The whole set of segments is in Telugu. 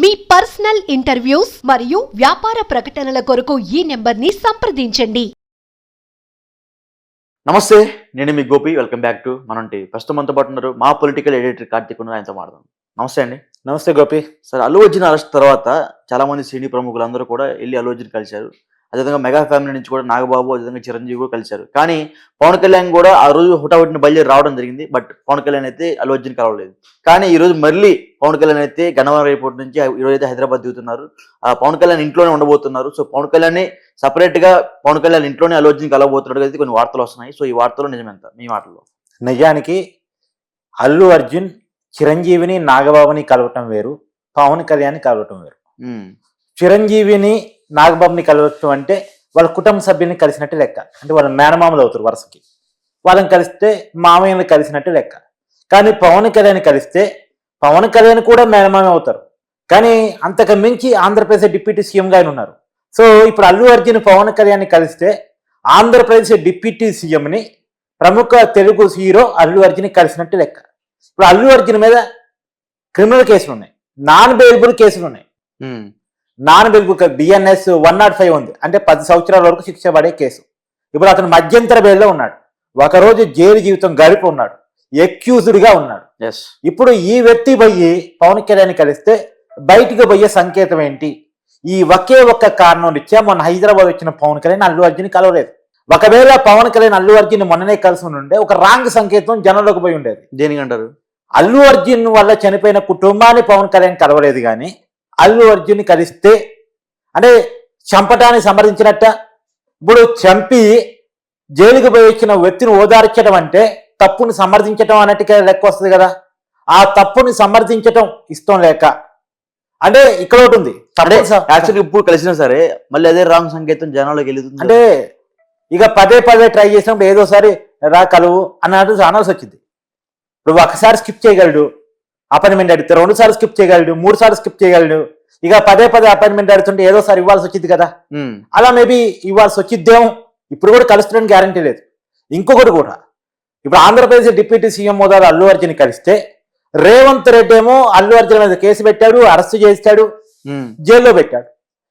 మీ పర్సనల్ ఇంటర్వ్యూస్ మరియు వ్యాపార ప్రకటనల కొరకు ఈ నెంబర్ని సంప్రదించండి. నమస్తే నేను మీ గోపి. వెల్కమ్ బ్యాక్ టు మనంటి. ప్రస్తుతం మనతో పాటు ఉన్నారు మా పొలిటికల్ ఎడిటర్ కార్తీక్ ఉన్నారు ఆయనతో మాట్లాడదాం. నమస్తే అండి. నమస్తే గోపి. సార్ అల్లు అర్జున్ అరెస్ట్ తర్వాత చాలా మంది సినీ ప్రముఖులందరూ కూడా వెళ్ళి అల్లు అర్జున్ కలిశారు. అదేవిధంగా మెగా ఫ్యామిలీ నుంచి కూడా నాగబాబు అదేవిధంగా చిరంజీవి కూడా కలిశారు. కానీ పవన్ కళ్యాణ్ కూడా ఆ రోజు హుటాహుటిని బయలుదేరి రావడం జరిగింది. బట్ పవన్ కళ్యాణ్ అయితే అల్లు అర్జున్ కలవలేదు. కానీ ఈ రోజు మళ్ళీ పవన్ కళ్యాణ్ అయితే గన్నవరం ఎయిర్పోర్ట్ నుంచి ఈ రోజు అయితే హైదరాబాద్ దిగుతున్నారు. ఆ పవన్ కళ్యాణ్ ఇంట్లోనే ఉండబోతున్నారు. సో పవన్ కళ్యాణ్ సపరేట్గా పవన్ కళ్యాణ్ ఇంట్లోనే అల్లు అర్జున్ కలవబోతున్నట్టు అయితే కొన్ని వార్తలు వస్తున్నాయి. సో ఈ వార్తలు నిజమెంత మీ మాటల్లో. నిజానికి అల్లు అర్జున్ చిరంజీవిని నాగబాబుని కలవటం వేరు. పవన్ కళ్యాణ్ కలవటం వేరు. చిరంజీవిని నాగబాబుని కలవటం అంటే వాళ్ళ కుటుంబ సభ్యుల్ని కలిసినట్టు లెక్క. అంటే వాళ్ళ మేనమామలు అవుతారు వరుసకి. వాళ్ళని కలిస్తే మామయ్యని కలిసినట్టు లెక్క. కానీ పవన్ కళ్యాణ్ కలిస్తే పవన్ కళ్యాణ్ కూడా మేనమామ అవుతారు. కానీ అంతకు మించి ఆంధ్రప్రదేశ్ డిప్యూటీ సీఎంగా ఆయన ఉన్నారు. సో ఇప్పుడు అల్లు అర్జున్ పవన్ కళ్యాణ్ కలిస్తే ఆంధ్రప్రదేశ్ డిప్యూటీ సీఎంని ప్రముఖ తెలుగు హీరో అల్లు అర్జున్ కలిసినట్టు లెక్క. ఇప్పుడు అల్లు అర్జున్ మీద క్రిమినల్ కేసులు ఉన్నాయి నాన్ బెయిలబుల్ కేసులు ఉన్నాయి non bailable BNS one not five ఉంది. అంటే పది సంవత్సరాల వరకు శిక్ష పడే కేసు. ఇప్పుడు అతను మధ్యంతర బెయిల్లో ఉన్నాడు. ఒకరోజు జైలు జీవితం గడిపి ఉన్నాడు. accused గా ఉన్నాడు ఇప్పుడు ఈ వ్యక్తి పోయి పవన్ కళ్యాణ్ కలిస్తే బయటికి పోయే సంకేతం ఏంటి? ఈ ఒకే ఒక్క కారణం రీత్యా మొన్న హైదరాబాద్ వచ్చిన పవన్ కళ్యాణ్ అల్లు అర్జున్ కలవలేదు. ఒకవేళ పవన్ కళ్యాణ్ అల్లు అర్జున్ మొన్ననే కలిసి ఉండే ఒక రాంగ్ సంకేతం జనంలోకి పోయి ఉండేది. దేనికంటారు? అల్లు అర్జున్ వల్ల చనిపోయిన కుటుంబాన్ని పవన్ కళ్యాణ్ కలవలేదు కానీ అల్లు అర్జున్ కలిస్తే అంటే చంపటాన్ని సమర్థించినట్ట ఇప్పుడు చంపి జైలుకి పోయి వచ్చిన వ్యక్తిని ఓదార్చడం అంటే తప్పుని సమర్థించటం అన్నట్టుగా లెక్క వస్తుంది కదా. ఆ తప్పుని సమర్థించటం ఇష్టం లేక. అంటే ఇక్కడ ఒకటి ఉంది. ఇప్పుడు కలిసినా సరే మళ్ళీ అదే రాంగ్ సంకేతం జనాలకు వెళ్తుంది. అంటే ఇక పదే పదే ట్రై చేసినప్పుడు ఏదోసారి రా కలువు అన్నట్టు అనాల్సి వచ్చింది. ఇప్పుడు ఒకసారి స్కిప్ చేయగలడు. అపాయింట్మెంట్ అడిగితే రెండు సార్లు స్కిప్ చేయగలడు మూడు సార్లు స్కిప్ చేయగలడు. ఇక పదే పదే అపాయింట్మెంట్ అడుగుతుంటే ఏదోసారి ఇవ్వాల్సి వచ్చింది కదా. అలా మేబీ ఇవ్వాల్సి వచ్చిద్దేమో. ఇప్పుడు కూడా కలుస్తున్నానికి గ్యారంటీ లేదు. ఇంకొకటి కూడా. ఇప్పుడు ఆంధ్రప్రదేశ్ డిప్యూటీ సీఎం హోదాలో అల్లు అర్జున్ కలిస్తే రేవంత్ రెడ్డి ఏమో అల్లు అర్జున్ మీద కేసు పెట్టాడు అరెస్ట్ చేస్తాడు జైల్లో పెట్టాడు.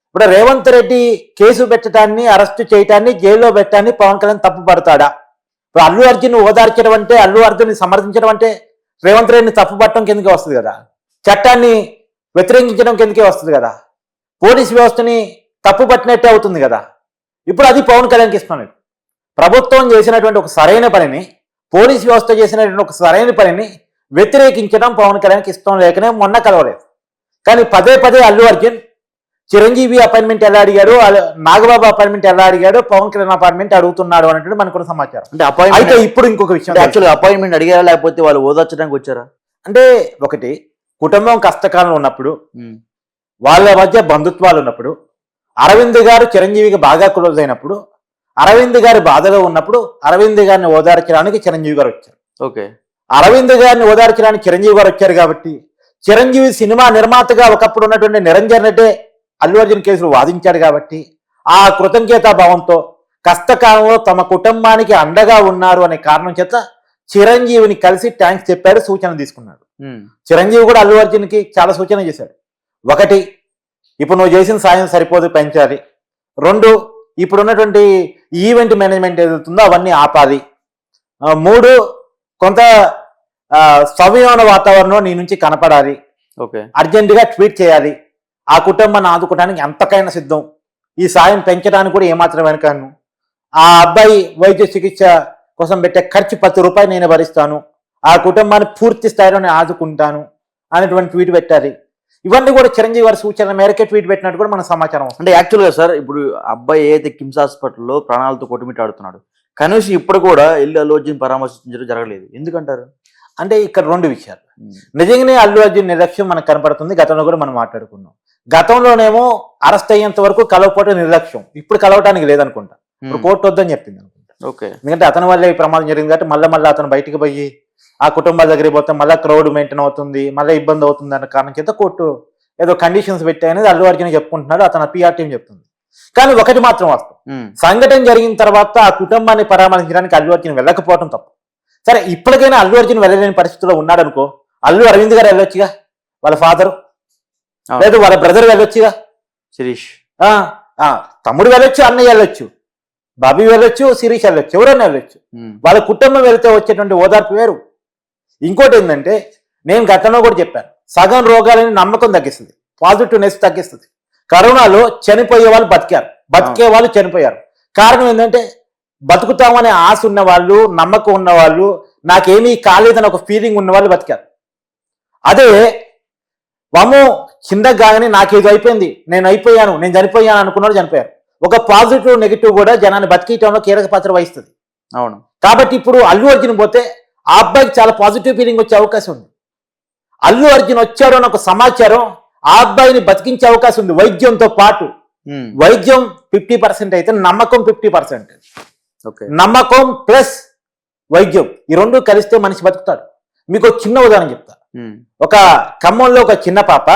ఇప్పుడు రేవంత్ రెడ్డి కేసు పెట్టడాన్ని అరెస్ట్ చేయటాన్ని జైల్లో పెట్టడాన్ని పవన్ కళ్యాణ్ తప్పు పడతాడా ఇప్పుడు అల్లు అర్జున్ ఓదార్చడం అంటే అల్లు అర్జున్ సమర్థించడం అంటే రేవంత్ రెడ్డిని తప్పు పట్టడం కిందకే వస్తుంది కదా? చట్టాన్ని వ్యతిరేకించడం కిందకే వస్తుంది కదా? పోలీస్ వ్యవస్థని తప్పు పట్టినట్టే అవుతుంది కదా? ఇప్పుడు అది పవన్ కళ్యాణ్కి ఇస్తున్నాడు ప్రభుత్వం చేసినటువంటి ఒక సరైన పనిని పోలీస్ వ్యవస్థ చేసినటువంటి ఒక సరైన పనిని వ్యతిరేకించడం పవన్ కళ్యాణ్కి ఇష్టం లేకనే మొన్న కలవలేదు. కానీ పదే పదే అల్లు అర్జున్ చిరంజీవి అపాయింట్మెంట్ ఎలా అడిగాడు? నాగబాబు అపాయింట్మెంట్ ఎలా అడిగాడు? పవన్ కళ్యాణ్ అపాయింట్మెంట్ అడుగుతున్నాడు అన్నట్టు మనకు కూడా సమాచారం. అంటే అయితే అపాయింట్మెంట్ ఇప్పుడు ఇంకొక విషయం యాక్చువల్లీ అపాయింట్మెంట్ అడిగారా లేకపోతే వాళ్ళు ఓదార్చడానికి వచ్చారా? అంటే ఒకటి కుటుంబం కష్టకాలంలో ఉన్నప్పుడు వాళ్ళ మధ్య బంధుత్వాలు ఉన్నప్పుడు అరవింద్ గారు చిరంజీవికి బాగా క్లోజ్ అయినప్పుడు అరవింద్ గారి బాధలో ఉన్నప్పుడు అరవింద్ గారిని ఓదార్చడానికి చిరంజీవి గారు వచ్చారు. ఓకే. అరవింద్ గారిని ఓదార్చడానికి చిరంజీవి గారు వచ్చారు కాబట్టి చిరంజీవి సినిమా నిర్మాతగా ఒకప్పుడు ఉన్నటువంటి నిరంజన్ రెడ్డి అల్లు అర్జున్ కేసులు వాదించాడు కాబట్టి ఆ కృతజ్ఞతా భావంతో కష్టకాలంలో తమ కుటుంబానికి అండగా ఉన్నారు అనే కారణం చేత చిరంజీవిని కలిసి థ్యాంక్స్ చెప్పాడు సూచన తీసుకున్నాడు. చిరంజీవి కూడా అల్లు అర్జున్కి చాలా సూచన చేశాడు. ఒకటి ఇప్పుడు నువ్వు చేసిన సాయం సరిపోదు పెంచాలి. రెండు ఇప్పుడు ఉన్నటువంటి ఈవెంట్ మేనేజ్మెంట్ ఏదవుతుందో అవన్నీ ఆపాలి. మూడు కొంత సవ్యమైన వాతావరణం నీ నుంచి కనపడాలి. ఓకే. అర్జెంటుగా ట్వీట్ చేయాలి. ఆ కుటుంబాన్ని ఆదుకోవడానికి ఎంతకైనా సిద్ధం. ఈ సాయం పెంచడానికి కూడా ఏమాత్రం వెనకాను. ఆ అబ్బాయి వైద్య చికిత్స కోసం పెట్టే ఖర్చు పది రూపాయలు నేను భరిస్తాను. ఆ కుటుంబాన్ని పూర్తి స్థాయిలో నేను ఆదుకుంటాను అనేటువంటి ట్వీట్ పెట్టాలి ఇవన్నీ కూడా చిరంజీవి గారి సూచన మేరకే ట్వీట్ పెట్టినట్టు కూడా మన సమాచారం అంటే యాక్చువల్గా సార్ ఇప్పుడు అబ్బాయి ఏదైతే కిమ్స్ హాస్పిటల్లో ప్రాణాలతో కొట్టుమిట్టాడుతున్నాడు కనీసం ఇప్పుడు కూడా ఇల్లు అల్లు పరామర్శించడం జరగలేదు. ఎందుకంటారు? అంటే ఇక్కడ రెండు విషయాలు. నిజంగానే అల్లు అర్జున్ నిర్లక్ష్యం మనకు కనపడుతుంది. గతంలో కూడా మనం మాట్లాడుకున్నాం. గతంలోనేమో అరెస్ట్ అయ్యేంత వరకు కలవకపోవడం నిర్లక్ష్యం. ఇప్పుడు కలవటానికి లేదనుకుంటా. ఇప్పుడు కోర్టు వద్దని చెప్పింది అనుకుంటా. ఓకే. ఎందుకంటే అతని వల్లే ఈ ప్రమాదం జరిగింది కాబట్టి మళ్ళీ మళ్ళీ అతను బయటికి పోయి ఆ కుటుంబాల దగ్గరికి పోతే మళ్ళీ క్రౌడ్ మెయింటైన్ అవుతుంది మళ్ళీ ఇబ్బంది అవుతుంది అన్న కారణం చేత కోర్టు ఏదో కండిషన్స్ పెట్టాయి అనేది అల్లు అర్జున్ చెప్పుకుంటున్నాడు అతను పిఆర్ టీం చెప్తుంది. కానీ ఒకటి మాత్రం వాస్తవం. సంఘటన జరిగిన తర్వాత ఆ కుటుంబాన్ని పరామర్శించడానికి అల్లు అర్జున్ వెళ్ళకపోవడం తప్పు. సరే ఇప్పటికైనా అల్లు అర్జున్ వెళ్ళలేని పరిస్థితిలో ఉన్నాడు అనుకో అల్లు అరవింద్ గారు వెళ్ళొచ్చుగా? వాళ్ళ ఫాదరు. లేదు వాళ్ళ బ్రదర్ వెళ్ళొచ్చుగా? శిరీష్. తమ్ముడు వెళ్ళొచ్చు అన్నయ్య వెళ్ళొచ్చు బాబీ వెళ్ళొచ్చు శిరీష్ వెళ్ళొచ్చు ఎవరైనా వెళ్ళొచ్చు. వాళ్ళ కుటుంబం వెళ్తే వచ్చేటువంటి ఓదార్పు వేరు. ఇంకోటి ఏంటంటే నేను గతంలో కూడా చెప్పాను సగం రోగాలని నమ్మకం తగ్గిస్తుంది పాజిటివ్నెస్ తగ్గిస్తుంది. కరోనాలో చనిపోయే వాళ్ళు బతికారు బతికే వాళ్ళు చనిపోయారు. కారణం ఏంటంటే బతుకుతామనే ఆశ ఉన్న వాళ్ళు నమ్మకం ఉన్న వాళ్ళు నాకేమీ కాలేదని ఒక ఫీలింగ్ ఉన్న వాళ్ళు బతికారు. అదే వమ్ము కిందకి కాగానే నాకేదో అయిపోయింది. నేను అయిపోయాను నేను చనిపోయాను అనుకున్నాడు చనిపోయారు. ఒక పాజిటివ్ నెగిటివ్ కూడా జనాన్ని బతికేయటంలో కీలక పాత్ర వహిస్తుంది. అవును. కాబట్టి ఇప్పుడు అల్లు అర్జున్ పోతే ఆ అబ్బాయికి చాలా పాజిటివ్ ఫీలింగ్ వచ్చే అవకాశం ఉంది. అల్లు అర్జున్ వచ్చాడు అని ఒక సమాచారం ఆ అబ్బాయిని బతికించే అవకాశం ఉంది. వైద్యంతో పాటు. వైద్యం ఫిఫ్టీ పర్సెంట్ అయితే నమ్మకం ఫిఫ్టీ పర్సెంట్ నమ్మకం ప్లస్ వైద్యం ఈ రెండు కలిస్తే మనిషి బతుకుతాడు. మీకు ఒక చిన్న ఉదాహరణ చెప్తా. ఒక ఖమ్మంలో ఒక చిన్న పాప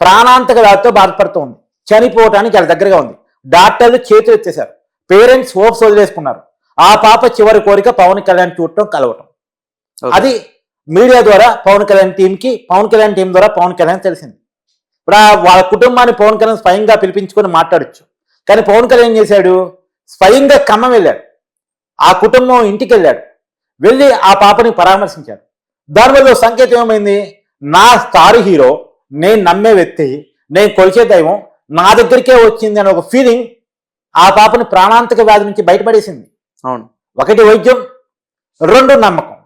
ప్రాణాంతక వ్యాధితో బాధపడుతూ ఉంది. చనిపోవటానికి వాళ్ళ దగ్గరగా ఉంది. డాక్టర్లు చేతులు ఎత్తేశారు. పేరెంట్స్ హోప్స్ వదిలేసుకున్నారు. ఆ పాప చివరి కోరిక పవన్ కళ్యాణ్ చూడటం కలవటం. అది మీడియా ద్వారా పవన్ కళ్యాణ్ టీంకి పవన్ కళ్యాణ్ టీం ద్వారా పవన్ కళ్యాణ్ తెలిసింది. ఇప్పుడు వాళ్ళ కుటుంబాన్ని పవన్ కళ్యాణ్ స్వయంగా పిలిపించుకొని మాట్లాడొచ్చు. కానీ పవన్ కళ్యాణ్ ఏం చేశాడు? స్వయంగా ఖమ్మం వెళ్ళాడు. ఆ కుటుంబం ఇంటికి వెళ్ళాడు వెళ్ళి ఆ పాపని పరామర్శించాడు. దానివల్ల సంకేతం ఏమైంది? నా స్టార్ హీరో నేను నమ్మే వ్యక్తి నేను కొలిచే దైవం నా దగ్గరికే వచ్చింది అనే ఒక ఫీలింగ్ ఆ పాపని ప్రాణాంతక వ్యాధి నుంచి బయటపడేసింది. అవును. ఒకటి వైద్యం రెండు నమ్మకం.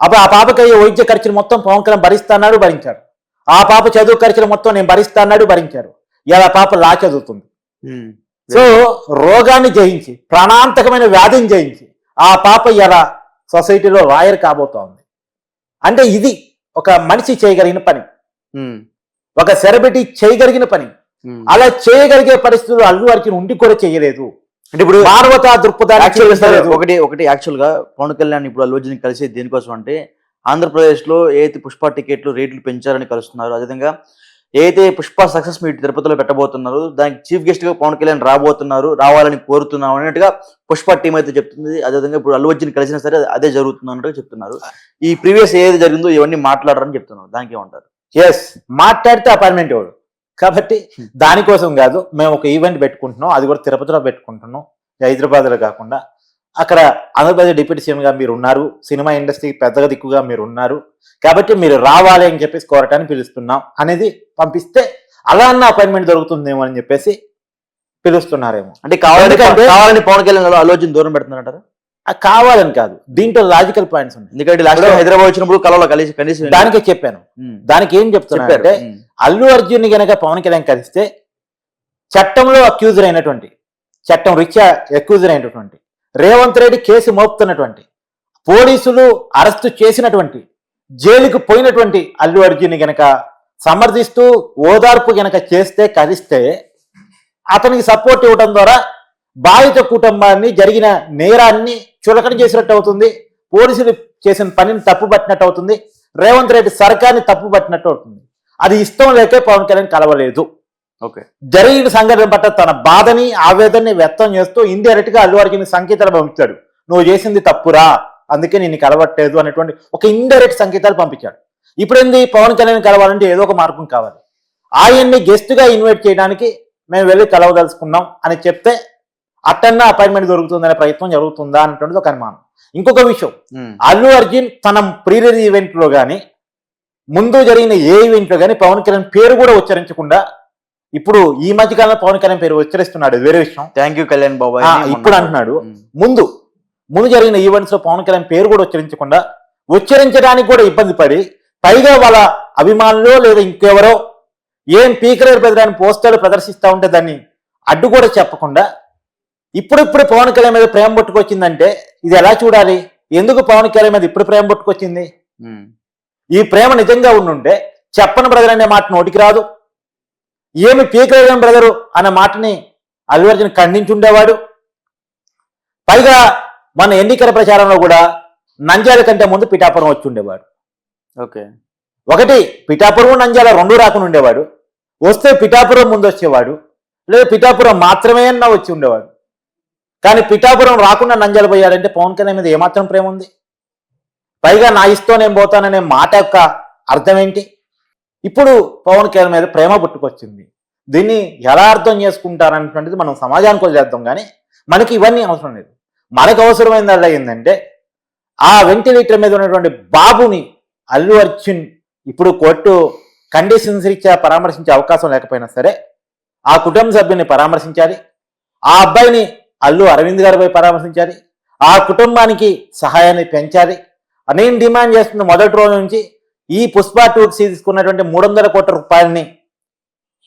అప్పుడు ఆ పాపకి అయ్యే వైద్య ఖర్చులు మొత్తం పవన్ కళ్యాణ్ భరిస్తాన్నాడు భరించాడు. ఆ పాప చదువు ఖర్చులు మొత్తం నేను భరిస్తాన్నాడు భరించాడు. ఇలా పాప లా చదువుతుంది. సో రోగాన్ని జయించి ప్రాణాంతకమైన వ్యాధిని జయించి ఆ పాప ఇలా సొసైటీలో లాయర్ కాబోతోంది. అంటే ఇది ఒక మనిషి చేయగలిగిన పని. ఒక సెలబ్రిటీ చేయగలిగిన పని. అలా చేయగలిగే పరిస్థితులు అల్లు అర్జున్ ఉండి కూడా చేయలేదు. అంటే ఇప్పుడు మానవతా దృక్పథాన్ని. ఒకటి ఒకటి యాక్చువల్గా పవన్ కళ్యాణ్ ఇప్పుడు అల్లు అర్జున్ కలిసి దేనికోసం అంటే ఆంధ్రప్రదేశ్లో ఏదైతే పుష్ప టికెట్లు రేట్లు పెంచారని కలుస్తున్నారు. అదేవిధంగా ఏదైతే పుష్ప సక్సెస్ మీట్ తిరుపతిలో పెట్టబోతున్నారు దానికి చీఫ్ గెస్ట్గా పవన్ కళ్యాణ్ రాబోతున్నారు రావాలని కోరుతున్నాం అన్నట్టుగా పుష్ప టీం అయితే చెప్తుంది. అదేవిధంగా ఇప్పుడు అల్లు అర్జున్ కలిసినా సరే అదే జరుగుతుంది అన్నట్టుగా చెప్తున్నారు. ఈ ప్రీవియస్ ఏది జరిగిందో ఇవన్నీ మాట్లాడరని చెప్తున్నారు. దానికి ఏమంటారు? ఎస్ మాట్లాడితే అపాయింట్మెంట్ ఇవ్వడు కాబట్టి దానికోసం కాదు మేము ఒక ఈవెంట్ పెట్టుకుంటున్నాం అది కూడా తిరుపతిలో పెట్టుకుంటున్నాం హైదరాబాద్లో కాకుండా. అక్కడ ఆంధ్రప్రదేశ్ డిప్యూటీ సీఎంగా మీరు ఉన్నారు సినిమా ఇండస్ట్రీకి పెద్దగా దిక్కుగా మీరు ఉన్నారు కాబట్టి మీరు రావాలి అని చెప్పేసి కోరటాన్ని పిలుస్తున్నాం అనేది పంపిస్తే అలా అన్న అపాయింట్మెంట్ దొరుకుతుందేమో అని చెప్పేసి పిలుస్తున్నారేమో. అంటే కావాలని కావాలని పవన్ కళ్యాణ్ అర్జున్ దూరం పెడుతున్నారంటారు? కావాలని కాదు. దీంట్లో లాజికల్ పాయింట్స్ ఉన్నాయి. ఎందుకంటే లాస్ట్ హైదరాబాద్ వచ్చినప్పుడు కలలో కలిసి కలిసి దానికే చెప్పాను. దానికి ఏం చెప్తున్నా అంటే అల్లు అర్జున్ గనక పవన్ కళ్యాణ్ కలిస్తే చట్టంలో అక్యూజర్ అయినటువంటి చట్టం రీత్యా అక్యూజర్ అయినటువంటి రేవంత్ రెడ్డి కేసు మోపుతున్నటువంటి పోలీసులు అరెస్టు చేసినటువంటి జైలుకు పోయినటువంటి అల్లు అర్జున్ గనక సమర్థిస్తూ ఓదార్పు గనక చేస్తే కలిస్తే అతనికి సపోర్ట్ ఇవ్వడం ద్వారా బాధిత కుటుంబాన్ని జరిగిన నేరాన్ని చులకన చేసినట్టు అవుతుంది పోలీసులు చేసిన పనిని తప్పు పట్టినట్టు అవుతుంది రేవంత్ రెడ్డి సర్కార్ని తప్పు పట్టినట్టు అవుతుంది. అది ఇష్టం లేకే పవన్ కళ్యాణ్ కలవలేదు. జరిగిన సంఘటన పట్ల తన బాధని ఆవేదనని వ్యక్తం చేస్తూ ఇండైరెక్ట్గా అల్లు అర్జున్ సంకేతాలు పంపించాడు. నువ్వు చేసింది తప్పురా అందుకే నేను కలవట్లేదు అనేటువంటి ఒక ఇండైరెక్ట్ సంకేతాలు పంపించాడు. ఇప్పుడేంది? పవన్ కళ్యాణ్ కలవాలంటే ఏదో ఒక మార్గం కావాలి. ఆయన్ని గెస్ట్గా ఇన్వైట్ చేయడానికి మేము వెళ్ళి కలవదలుచుకున్నాం అని చెప్తే అట్టన్నా అపాయింట్మెంట్ దొరుకుతుందనే ప్రయత్నం జరుగుతుందా అనేటువంటిది ఒక అనుమానం. ఇంకొక విషయం. అల్లు అర్జున్ తన ప్రీ రిలీజ్ ఈవెంట్లో గాని ముందు జరిగిన ఏ ఈవెంట్లో గానీ పవన్ కళ్యాణ్ పేరు కూడా ఉచ్చరించకుండా ఇప్పుడు ఈ మధ్య కాలంలో పవన్ కళ్యాణ్ పేరు ఉచ్చరిస్తున్నాడు వేరే విషయం. థ్యాంక్ యూ కళ్యాణ్ బాబాయ్ అని ఇప్పుడు అంటున్నాడు. ఉమ్, ముందు ముందు జరిగిన ఈవెంట్స్లో పవన్ కళ్యాణ్ పేరు కూడా ఉచ్చరించకుండా ఉచ్చరించడానికి కూడా ఇబ్బంది పడి పైగా వాళ్ళ అభిమానులు లేదా ఇంకెవరో ఏం పీకరేరు బెదరాని పోస్టర్లు ప్రదర్శిస్తా ఉంటే దాన్ని అడ్డు కూడా చెప్పకుండా ఇప్పుడిప్పుడు పవన్ కళ్యాణ్ మీద ప్రేమ పుట్టుకొచ్చిందంటే ఇది ఎలా చూడాలి? ఎందుకు పవన్ కళ్యాణ్ మీద ఇప్పుడు ప్రేమ పుట్టుకొచ్చింది ఉమ్, ఈ ప్రేమ నిజంగా ఉండుంటే చెప్పని బ్రదర్ అనే మాట నోటికి రాదు. ఏమి పీకరేయం బ్రదరు? అనే మాటని అల్లు అర్జున్ ఖండించుండేవాడు. పైగా మన ఎన్నికల ప్రచారంలో కూడా నంద్యాల కంటే ముందు పిఠాపురం వచ్చి ఉండేవాడు ఓకే. ఒకటి పిఠాపురం నంద్యాల రెండు రాకుండా ఉండేవాడు వస్తే పిఠాపురం ముందు వచ్చేవాడు లేదా పిఠాపురం మాత్రమే అన్నా వచ్చి ఉండేవాడు కానీ పిఠాపురం రాకుండా నంద్యాల పోయాడంటే పవన్ కళ్యాణ్ మీద ఏమాత్రం ప్రేమ ఉంది పైగా నా ఇష్టం నేను పోతాననే మాట యొక్క అర్థం ఏంటి? ఇప్పుడు పవన్ కళ్యాణ్ మీద ప్రేమ పుట్టుకొచ్చింది. దీన్ని ఎలా అర్థం చేసుకుంటారనేటువంటిది మనం సమాజానికి వదిలేద్దాం కానీ మనకి ఇవన్నీ అవసరం లేదు. మనకు అవసరమైనదల్లా ఏంటంటే ఆ వెంటిలేటర్ మీద ఉన్నటువంటి బాబుని అల్లు అర్జున్ ఇప్పుడు కోర్టు కండిషన్స్ రీత్యా పరామర్శించే అవకాశం లేకపోయినా సరే ఆ కుటుంబ సభ్యుని పరామర్శించాలి. ఆ అబ్బాయిని అల్లు అరవింద్ గారిపై పరామర్శించాలి. ఆ కుటుంబానికి సహాయాన్ని పెంచాలి. నేను డిమాండ్ చేస్తున్న మొదటి రోజు నుంచి ఈ పుష్ప టూర్స్ తీసుకున్నటువంటి మూడు వందల కోట్ల రూపాయలని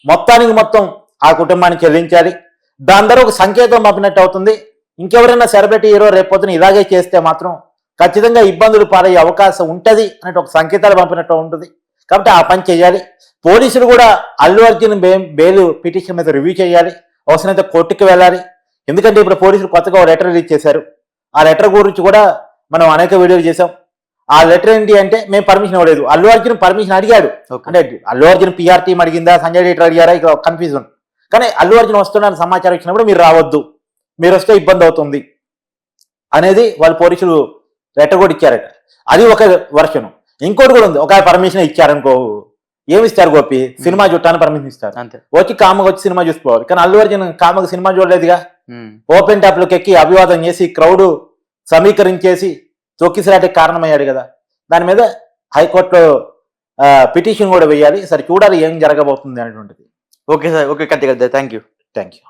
మొత్తానికి మొత్తం ఆ కుటుంబానికి చెల్లించాలి. దాని ద్వారా ఒక సంకేతం పంపినట్టు అవుతుంది. ఇంకెవరైనా సెలబ్రిటీ హీరో రేపొద్దున ఇలాగే చేస్తే మాత్రం ఖచ్చితంగా ఇబ్బందులు పాలయ్యే అవకాశం ఉంటుంది అనే ఒక సంకేతాలు పంపినట్టు ఉంటుంది. కాబట్టి ఆ పని చేయాలి. పోలీసులు కూడా అల్లు అర్జున్ బే బెయిల్ పిటిషన్ మీద రివ్యూ చేయాలి. అవసరమైతే కోర్టుకి వెళ్ళాలి. ఎందుకంటే ఇప్పుడు పోలీసులు కొత్తగా లెటర్ రిలీజ్ చేశారు. ఆ లెటర్ గురించి కూడా మనం అనేక వీడియోలు చేసాం ఆ లెటర్ ఏంటి అంటే మేము పర్మిషన్ ఇవ్వలేదు. అల్లు అర్జున్ పర్మిషన్ అడిగాడు. అంటే అల్లు అర్జున్ పిఆర్ టీం అడిగిందా సంజయ్ లీటర్ అడిగారా ఇక కన్ఫ్యూజన్ కానీ అల్లు అర్జున్ వస్తున్నారని సమాచారం ఇచ్చినప్పుడు మీరు రావద్దు. మీరు వస్తే ఇబ్బంది అవుతుంది. అనేది వాళ్ళు పోలీసులు లెటర్ కూడా ఇచ్చారట. అది ఒక వర్షన్ ఇంకోటి కూడా ఉంది. ఒక పర్మిషన్ ఇచ్చారనుకో ఏమి ఇస్తారు గోపి? సినిమా చుట్టాన్ని పర్మిషన్ ఇస్తారు. అంతే. వచ్చి కామగా వచ్చి సినిమా చూసుకోవాలి కానీ అల్లు అర్జున్ కామగా సినిమా చూడలేదుగా. ఓపెన్ టాప్లోకి ఎక్కి అభివాదం చేసి క్రౌడ్ సమీకరించేసి తొక్కిసలాటకి కారణమయ్యాడు కదా. దాని మీద హైకోర్టులో పిటిషన్ కూడా వేయాలి. సరే చూడాలి ఏం జరగబోతుంది అనేటువంటిది. ఓకే సార్ ఓకే కత్తి కదా థ్యాంక్ యూ థ్యాంక్ యూ